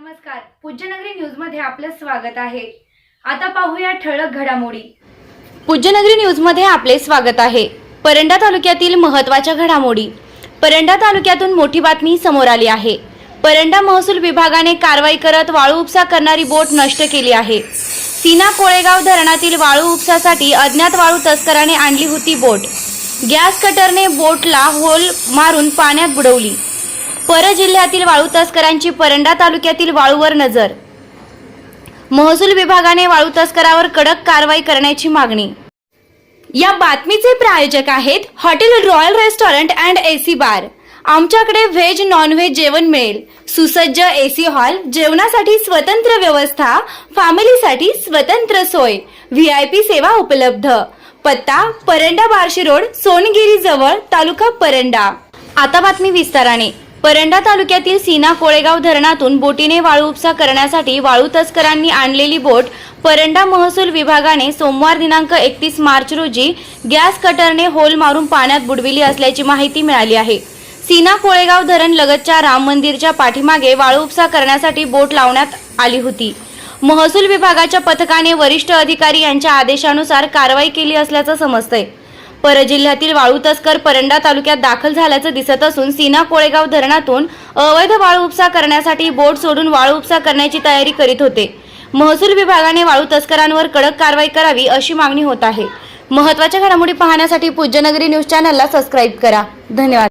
नमस्कार. पूज्यनगरी न्यूजमध्ये आपलं स्वागत आहे. आता पाहूया ठळक घडामोडी. पूज्यनगरी न्यूजमध्ये आपले स्वागत आहे. परंडा तालुक्यातील महत्त्वाच्या घडामोडी. परंडा तालुक्यातून मोठी बातमी समोर आली आहे. परंडा महसूल विभागाने कारवाई करत वाळू उपसा करणारी बोट नष्ट केली आहे. सीना कोळेगाव धरणातील वाळू उपसासाठी अज्ञात वाळू तस्कराने आणली होती बोट. गॅस कटरने बोटला होल मारून पाण्यात बुडवली. पर जिल्ह्यातील वाळू तस्करांची परंडा तालुक्यातील वाळूवर नजर. महसूल विभागाने वाळू तस्करावर कडक कारवाई करण्याची मागणी. या बातमीचे प्रायोजक आहेत hotel royal restaurant and AC bar. आमच्याकडे व्हेज नॉन व्हेज जेवण मिळेल. सुसज्ज एसी हॉल जेवणासाठी स्वतंत्र व्यवस्था फॅमिलीसाठी स्वतंत्र सोय व्ही आय पी सेवा उपलब्ध. पत्ता परंडा बार्शी रोड सोनगिरी जवळ तालुका परंडा. आता बातमी विस्ताराने. परंडा तालुक्यातील सीना कोळेगाव धरणातून बोटीने वाळू उपसा करण्यासाठी वाळू तस्करांनी आणलेली बोट परंडा महसूल विभागाने सोमवार दिनांक एकतीस मार्च रोजी गॅस कटरने होल मारून पाण्यात बुडविली असल्याची माहिती मिळाली आहे. सीना कोळेगाव धरण लगतच्या राम मंदिरच्या पाठीमागे वाळू उपसा करण्यासाठी बोट लावण्यात आली होती. महसूल विभागाच्या पथकाने वरिष्ठ अधिकारी यांच्या आदेशानुसार कारवाई केली असल्याचं समजतंय. परजिल्ह्यातील वाळू तस्कर परंडा तालुक्यात दाखल झाल्याचं दिसत असून सीना कोळेगाव धरणातून अवैध वाळू उपसा करण्यासाठी बोट सोडून वाळू उपसा करण्याची तयारी करीत होते. महसूल विभागाने वाळू तस्करांवर कडक कारवाई करावी अशी मागणी होत आहे. महत्त्वाच्या घडामोडी पाहण्यासाठी पूज्यनगरी न्यूज चॅनलला सबस्क्राईब करा. धन्यवाद.